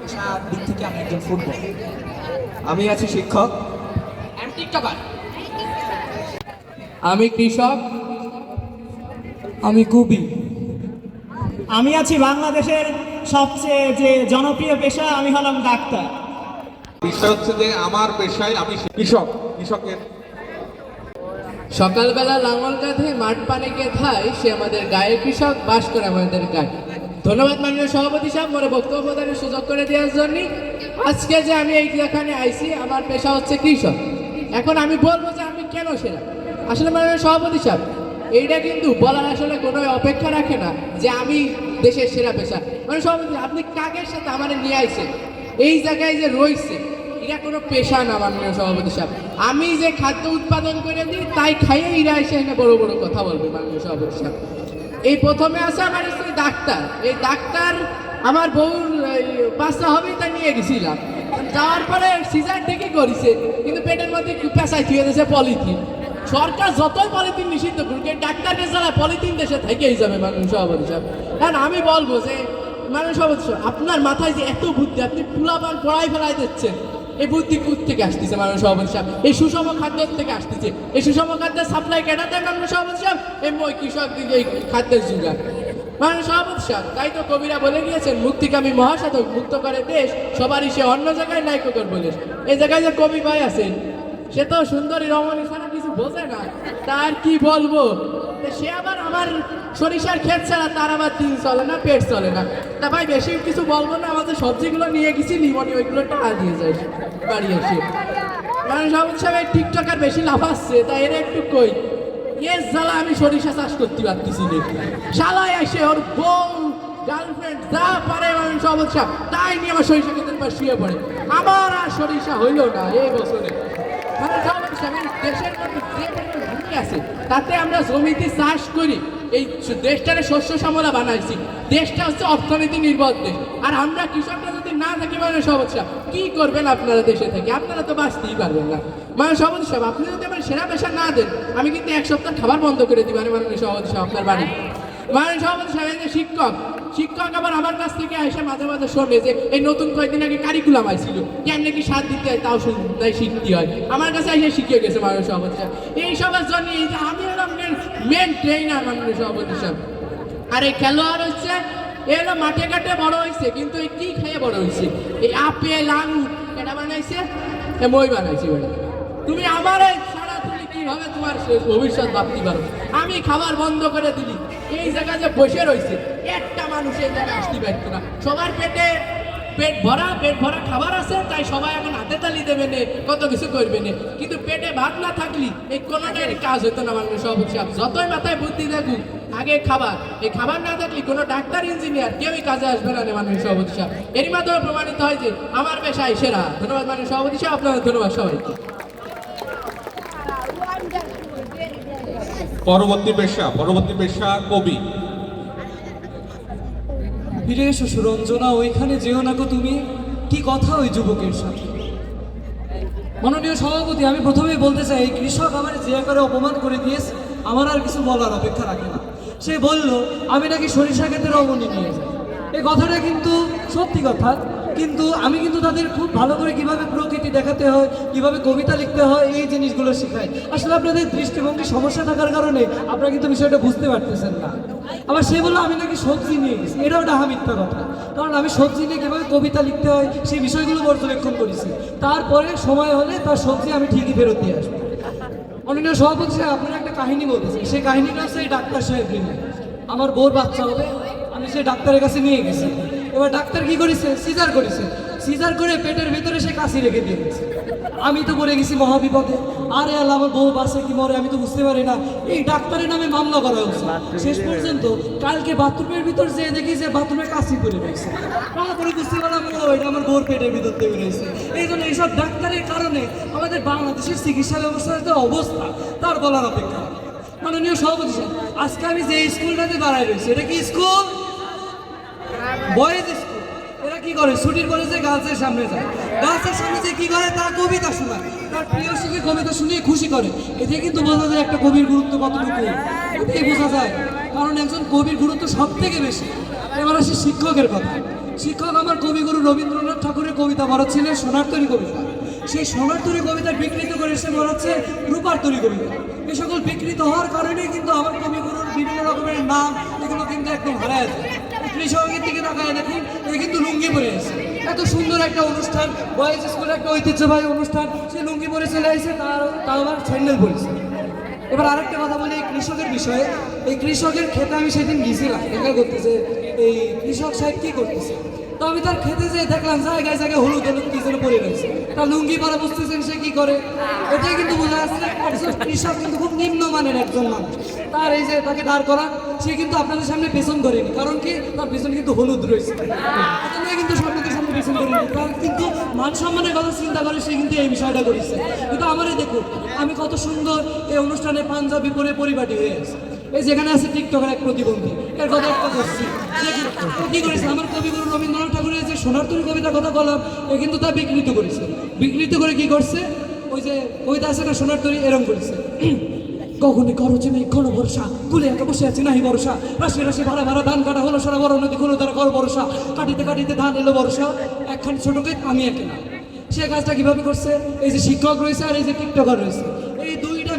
পেশার দিক থেকে আমি একজন ফুটবল। আমি আছি শিক্ষক। আমি কৃষক। আমি কবি আমি আছি বাংলাদেশের সবচেয়ে যে জনপ্রিয় পেশা আমি হলাম ডাক্তার। বিষয় হচ্ছে যে আমার পেশায় আমি কৃষক। কৃষকের সকালবেলা লাঙল কাঁধে মাঠ পানে গেথায় সে আমাদের গায়ে কৃষক বাস করে আমাদের গায়ে ধন্যবাদ মাননীয় সভাপতি সাহেব, মোরে বক্তব্য প্রদানের সুযোগ করে দেওয়ার জন্য। আজকে যে আমি এই যেখানে আইছি, আমার পেশা হচ্ছে কৃষক। এখন আমি বলব যে আমি কেন সেরা? আসলে মাননীয় সভাপতি সাহেব, এইটা কিন্তু বলার আসলে কোনো অপেক্ষা রাখে না যে আমি দেশের সেরা পেশা। মানে সভাপতি, আপনি কাকের সাথে আমার নিয়ে আইছেন? এই জায়গায় যে রয়েছে, এটা কোনো পেশা না মাননীয় সভাপতি সাহেব। আমি যে খাদ্য উৎপাদন করে দিই, তাই খাইয়ে এরা এসে বড় বড় কথা বলবে মাননীয় সভাপতি সাহেব। এই প্রথমে আছে আমার স্ত্রী ডাক্তার। এই ডাক্তার আমার এই, বাচ্চা হবেই তাই নিয়ে গেছিলাম। যাওয়ার পরে সিজার ডেকে করেছে কিন্তু পেটের মধ্যে পেশায় থুয়ে দিয়েছে পলিথিন। সরকার যতই পলিথিন নিষিদ্ধ করুক ডাক্তারকে ছাড়া পলিথিন দেশে থেকেই যাবে মানুষ সভাপতি সাহেব। কারণ আমি বলব যে মানুষ অবশ্য আপনার মাথায় যে এত বুদ্ধি আপনি পুলাবান পড়াই ফেলাই দিচ্ছেন। এই বুদ্ধি থেকে আসতেছে মানুষ সভাপতি সাহেব? এই সুষম খাদ্য থেকে আসতেছে। এই সুষম খাদ্যের সাপ্লাই কেটা দেয় মাননীয় সভাপতি সাহেব? এই মই কৃষক দিকে এই খাদ্যের যুগান মানুষ সভাপতি সাহেব, তাই তো কবিরা বলে গিয়েছেন মুক্তিকামী মহাসাধক মুক্ত করে দেশ, সবারই সে অন্য জায়গায় নাইকর বলে। এই জায়গায় যে কবি ভাই আছেন সে তো সুন্দরী রমণী ছাড়া কিছু বোঝে না। তার কি বলব? সে আবার আমার সরিষার ক্ষেত ছাড়া তার আবার দিন চলে না, পেট চলে না। তা ভাই, বেশি কিছু বলব না, আমাদের সবজিগুলো নিয়ে গেছি, লিমনি ওইগুলো টাকা দিয়ে যায় বাড়ি এসে কারণ সব হিসাবে টিকটক আর বেশি আসছে, তাই এর একটু কই। এর জ্বালা আমি সরিষা চাষ করতে পারতেছি না। শালায় এসে ওর বউ গার্লফ্রেন্ড যা পারে মানুষ অবস্থা তাই নিয়ে আমার সরিষা পর শুয়ে পড়ে। আমার আর সরিষা হইল না এই বছরে। মানে তাতে আমরা জমিতে চাষ করি। এই দেশটারে শস্য শ্যামলা বানাইছি। দেশটা হচ্ছে অর্থনীতি নির্ভর দেশ। আর আমরা কৃষকরা যদি না থাকি মানে সমস্যা কি করবেন আপনারা দেশে থেকে? আপনারা তো বাঁচতেই পারবেন না। মানে সভাপতি সাহেব আপনি যদি আমার সেরা পেশা না দেন, আমি কিন্তু এক সপ্তাহ খাবার বন্ধ করে দিই মানে মাননীয় সভাপতি সাহেব আপনার বাড়ি। মানে সভাপতি সাহেব যে শিক্ষক শিক্ষক আবার আমার কাছ থেকে এসে মাঝে মাঝে শোনে যে এই নতুন কয়েকদিন আগে কারিকুলাম আইছিল, কেমনে কি সাত দিতে হয় তাও তাই শিখতে হয়। আমার কাছে এসে শিখে গেছে মাননীয় সভাপতি সাহেব। এই সবার জন্য এই যে আমি হলাম মেন ট্রেনার মাননীয় সভাপতি সাহেব। আর এই খেলোয়াড় হচ্ছে, এ হলো মাঠে ঘাটে বড় হয়েছে কিন্তু এই কি খেয়ে বড় হয়েছে এই আপেল, আঙুর, এটা বানাইছে মই বানাইছে ওটা তুমি আমার কীভাবে তোমার ভবিষ্যৎ ভাবতে পারো? আমি খাবার বন্ধ করে দিলি। এই জায়গায় যে বসে রয়েছে, একটা মানুষ এই জায়গায় আসতে পারতো না। সবার পেটে পেট ভরা পেট ভরা খাবার আছে, তাই সবাই এখন হাতে তালি দেবে নে, কত কিছু করবে নে। কিন্তু পেটে ভাত না থাকলি, এই কোনোটাই কাজ হতো না মানুষ সব সাহেব। যতই মাথায় বুদ্ধি থাকুক আগে খাবার। এই খাবার না থাকলে কোনো ডাক্তার, ইঞ্জিনিয়ার কেউই কাজে আসবে না রে মানুষ সভাপতি সাহেব। এরই মাধ্যমে প্রমাণিত হয় যে, আমার পেশায় সেরা। ধন্যবাদ মানুষ সভাপতি সাহেব, আপনাদের ধন্যবাদ সবাইকে। পরবর্তী পেশা পরবর্তী পেশা কবি। ফিরে এসো সুরঞ্জনা, ওইখানে যেও না গো তুমি। কি কথা ওই যুবকের সাথে? মাননীয় সভাপতি, আমি প্রথমেই বলতে চাই, এই কৃষক আমার যে আকারে অপমান করে দিয়েছে, আমার আর কিছু বলার অপেক্ষা রাখে না। সে বলল, আমি নাকি সরিষা ক্ষেতে রমণী নিয়ে যাই। এই কথাটা কিন্তু সত্যি কথা। কিন্তু আমি কিন্তু তাদের খুব ভালো করে কীভাবে প্রকৃতি দেখাতে হয়, কীভাবে কবিতা লিখতে হয়, এই জিনিসগুলো শেখাই। আসলে আপনাদের দৃষ্টিভঙ্গি সমস্যা থাকার কারণে আপনারা কিন্তু বিষয়টা বুঝতে পারতেছেন না। আবার সে বলল, আমি নাকি সবজি নিয়ে গেছি। এটাও ডাহা মিথ্যা কথা। কারণ আমি সবজি নিয়ে কীভাবে কবিতা লিখতে হয়, সেই বিষয়গুলো পর্যবেক্ষণ করেছি। তারপরে সময় হলে তার সবজি আমি ঠিকই ফেরত দিয়ে আসব। মাননীয় সভাপতি সাহেব, আপনার একটা কাহিনী বলতেছি সেই কাহিনীটা হচ্ছে এই ডাক্তার সাহেব আমার বোর বাচ্চা হবে, আমি সেই ডাক্তারের কাছে নিয়ে গেছি। এবার ডাক্তার কি করেছে? সিজার করেছে। সিজার করে পেটের ভেতরে সে কাশি রেখে দিয়ে গেছে। আমি তো পড়ে গেছি মহাবিপদে। আরে আল্লাহ আমার বউ বাসে কি মরে আমি তো বুঝতে পারি না। এই ডাক্তারের নামে মামলা করা হয়েছে। শেষ পর্যন্ত কালকে বাথরুমের ভিতর যে দেখি যে বাথরুমে কাশি করে রয়েছে। তারপরে বুঝতে পারলাম ও এটা আমার বউর পেটের ভিতর থেকে রয়েছে এই জন্য এইসব ডাক্তারের কারণে আমাদের বাংলাদেশের চিকিৎসা ব্যবস্থার যে অবস্থা তার বলার অপেক্ষা। মাননীয় সভাপতি আজকে আমি যে স্কুলটাতে দাঁড়ায় রয়েছি এটা কি স্কুল? বয়েজ এরা কি করে? ছুটির পরে যে গার্লসের সামনে যায়। গার্লসের সামনে যে কি করে? তার কবিতা শোনায়। তার প্রিয় শিখে কবিতা শুনিয়ে খুশি করে। এতে কিন্তু বোঝা যায় একটা কবির গুরুত্ব কতটুকু। এতেই বোঝা যায়, কারণ একজন কবির গুরুত্ব সব থেকে বেশি। এবার আসি শিক্ষকের কথা। শিক্ষক আমার কবিগুরু রবীন্দ্রনাথ ঠাকুরের কবিতা বলাচ্ছিলেন সোনার তৈরি কবিতা। সেই সোনার তৈরি কবিতা বিকৃত করে সে বলাচ্ছে রূপার তৈরি কবিতা। এই সকল বিকৃত হওয়ার কারণেই কিন্তু আমার কবিগুরুর বিভিন্ন রকমের নাম এগুলো কিন্তু একদম হারায় যায়। কৃষকের দিকে তাকায় দেখুন, এ কিন্তু লুঙ্গি পরে আছে। এত সুন্দর একটা অনুষ্ঠান বয়েজ স্কুলের একটা ঐতিহ্যবাহী অনুষ্ঠান, সে লুঙ্গি পরে চলে আসে, তার তাও আবার স্যান্ডেল পরেছে এবার আর একটা কথা বলি এই কৃষকের বিষয়ে। এই কৃষকের খেতে আমি সেদিন গিয়েছিলাম দেখা করতেছে, এই কৃষক সাহেব কী করতেছে? তো আমি তার খেতে যেয়ে দেখলাম জায়গায় জায়গায় হলুদ হলুদ, কি যেন পরে রয়েছে তার লুঙ্গি পরে বুঝতেছেন সে কি করে? এটাই কিন্তু বোঝা যাচ্ছে কৃষক কিন্তু খুব নিম্নমানের একজন মানুষ। তার এই যে তাকে দাঁড় করা, সে কিন্তু আপনাদের সামনে পেছন করেনি কারণ কি? তার পেছনে কিন্তু হলুদ রয়েছে। কিন্তু আপনাদের সামনে পেছন করেনি তার কিন্তু মান সম্মানের কথা চিন্তা করে সে কিন্তু এই বিষয়টা করেছে। কিন্তু আমারই দেখুন, আমি কত সুন্দর এই অনুষ্ঠানে পাঞ্জাবি পরে পরিপাটি হয়ে আছে। এই যেখানে আছে টিকটকের এক প্রতিবন্ধী। এর কথা একটা করছি সে করেছে। আমার কবিগুরু রবীন্দ্রনাথ ঠাকুরের যে সোনার তৈরি কবিতার কথা বললাম, এ কিন্তু তা বিকৃত করেছে। বিকৃত করে কি করছে? ওই যে কবিতা আছে না, সোনার তৈরি এরম করেছে। কখনই করছে নেই কোনো ভরসা। কুলে একা বসে আছে নাহি ভরসা। রাশি রাশি ভাড়া ভাড়া ধান কাটা হলো, সারা বড় নদী কোনো তারা কর ভরসা। কাটিতে কাটিতে ধান এলো ভরসা। একখান ছোটকে আমি একে না। সে কাজটা কীভাবে করছে? এই যে শিক্ষক রয়েছে আর এই যে টিকটকার রয়েছে।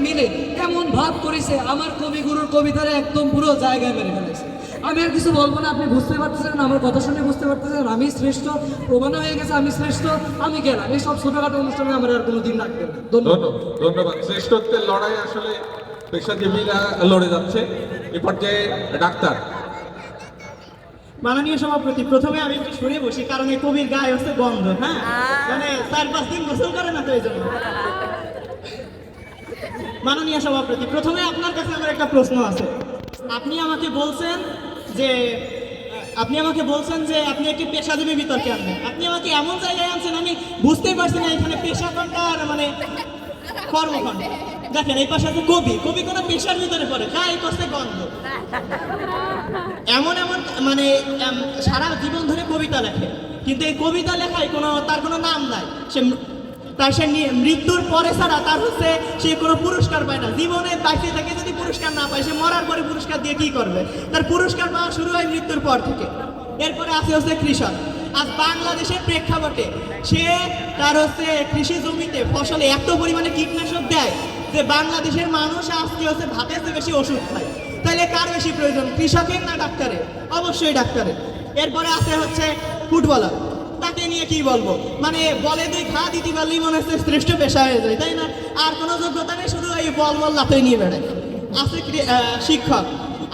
মিলে এমন ভাব করেছে আমার কবিগুরুর কবিতারে একদম পুরো জায়গায় মেরে ফেলেছে। আমি আর কিছু বলব না আপনি বুঝতে পারতেছেন আমার কথা শুনে বুঝতে পারতেছেন আমি শ্রেষ্ঠ প্রমাণ হয়ে গেছে আমি শ্রেষ্ঠ আমি গেলাম। এই সব ছোটখাটো অনুষ্ঠানে আমার আর কোনো দিন রাখবেন না। ধন্যবাদ। ধন্যবাদ ধন্যবাদ। শ্রেষ্ঠত্বের লড়াই আসলে পেশাজীবীরা লড়ে যাচ্ছে। এ পর্যায়ে ডাক্তার। মাননীয় সভাপতি প্রথমে আমি একটু সরে বসি কারণ এই কবির গায়ে হচ্ছে গন্ধ হ্যাঁ? মানে চার পাঁচ দিন গোসল করে না তো এই জন্য? মাননীয় সভাপতি, প্রথমে আপনার কাছে আমার একটা প্রশ্ন আছে। আপনি আমাকে বলছেন যে, আপনি আমাকে বলছেন যে আপনি একটি পেশাজীবী বিতর্কে আনবেন। আপনি আমাকে এমন জায়গায় আনছেন, আমি বুঝতেই পারছি না এখানে পেশা কোনটা আর মানে কর্মখণ্ড দেখেন, এই পাশে আছে কবি। কবি কোনো পেশার ভিতরে পড়ে। গায়ে করছে গন্ধ। এমন এমন মানে সারা জীবন ধরে কবিতা লেখে। কিন্তু এই কবিতা লেখায় কোনো, তার কোনো নাম নাই। সে তার সে মৃত্যুর পরে ছাড়া তার হচ্ছে সে কোনো পুরস্কার পায় না। জীবনে বাইসে থেকে যদি পুরস্কার না পায়, সে মরার পরে পুরস্কার দিয়ে কি করবে? তার পুরস্কার পাওয়া শুরু হয় মৃত্যুর পর থেকে। এরপরে আছে হচ্ছে কৃষক। আজ বাংলাদেশের প্রেক্ষাপটে সে তার হচ্ছে কৃষি জমিতে ফসলে এত পরিমাণে কীটনাশক দেয় যে বাংলাদেশের মানুষ আজকে হচ্ছে ভাতের চেয়ে বেশি ওষুধ খায়। তাহলে কার বেশি প্রয়োজন? কৃষকের না ডাক্তারের? অবশ্যই ডাক্তারের। এরপরে আছে হচ্ছে ফুটবলার। তাকে নিয়ে কি বলব? মানে বলে দুই খা দিতে পারলেই মনে হচ্ছে শ্রেষ্ঠ পেশা হয়ে যায়, তাই না? আর কোনো যোগ্যতা নেই, শুধু এই বল বল লাফে নিয়ে বেড়ায়। আছে শিক্ষক।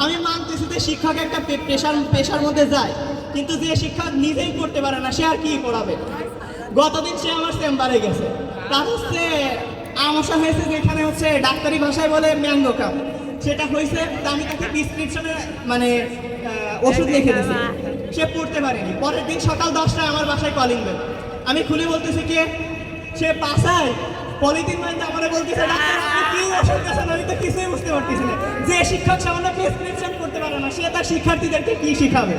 আমি মানতেছি যে শিক্ষক একটা পেশার পেশার মধ্যে যায়, কিন্তু যে শিক্ষক নিজেই করতে পারে না, সে আর কি পড়াবে? গতদিন সে আমার চেম্বারে গেছে। তার হচ্ছে, আমসা হয়েছে যেখানে হচ্ছে ডাক্তারি ভাষায় বলে ম্যাঙ্গো কাপ সেটা হয়েছে আমি তাকে প্রিসক্রিপশনে মানে ওষুধ লিখে দিয়েছি। সে পড়তে পারেনি। পরের দিন সকাল দশটায় আমার বাসায় কলিং বেল আমি খুলে বলতেছি কে? সে বাসায় পলিথিন মাইন্ড আমার বলতেছে আমি তো কিছুই বুঝতে পারতেছি না। যে শিক্ষক সামান্য প্রেসক্রিপশন করতে পারে না, সে তার শিক্ষার্থীদেরকে কি শিখাবে?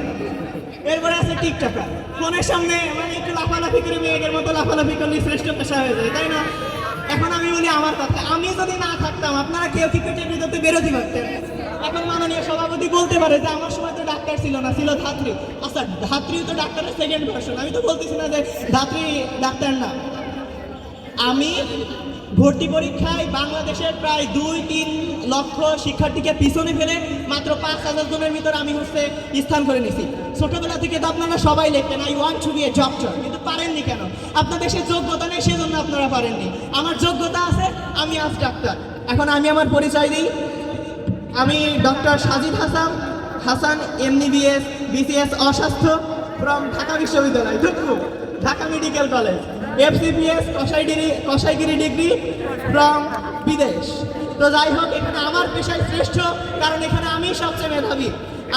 এরপরে আছে টিকটকার ফোনের সামনে মানে একটু লাফালাফি করে মেয়েদের মতো লাফালাফি করলে শ্রেষ্ঠ পেশা হয়ে যায়, তাই না? এখন আমি বলি আমার কথা। আমি যদি না থাকতাম, আপনারা কেউ কি পেটের ভিতরতে বেরোতে পারতেন? এখন মাননীয় সভাপতি বলতে পারে যে, আমার সময় তো ডাক্তার ছিল না, ছিল ধাত্রী। আচ্ছা ধাত্রী তো ডাক্তারের সেকেন্ড ভার্সন আমি তো বলতেছি না যে ধাত্রী ডাক্তার না। আমি ভর্তি পরীক্ষায় বাংলাদেশের প্রায় দুই, তিন লক্ষ শিক্ষার্থীকে পিছনে ফেলে মাত্র পাঁচ হাজার জনের ভিতরে আমি হচ্ছে স্থান করে নিছি ছোটবেলা থেকে তো আপনারা সবাই লিখতেন I want to be a doctor কিন্তু পারেননি কেন? আপনাদের সে যোগ্যতা নেই, সেজন্য আপনারা পারেননি। আমার যোগ্যতা আছে, আমি আজ ডাক্তার। এখন আমি আমার পরিচয় দিই। আমি doctor Sajid Hasan Hasan MBBS BCS অস্বাস্থ্য from Dhaka বিশ্ববিদ্যালয় ধুতরু ঢাকা মেডিকেল কলেজ এফসিপিএস কসাইগিরি কসাইগিরি ডিগ্রি ফ্রম বিদেশ। তো যাই হোক, এখানে আমার পেশায় শ্রেষ্ঠ, কারণ এখানে আমি সবচেয়ে মেধাবী।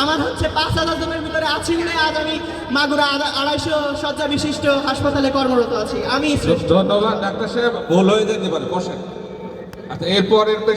আমার হচ্ছে পাঁচ হাজার জনের ভিতরে আছি বলে আজ আমি মাগুরা আড়াইশো শয্যা বিশিষ্ট হাসপাতালে কর্মরত আছি। আমি ধন্যবাদ, ডাক্তার সাহেব। ভুল হয়ে যেতে পারে, বসেন। আচ্ছা এরপরের পেশা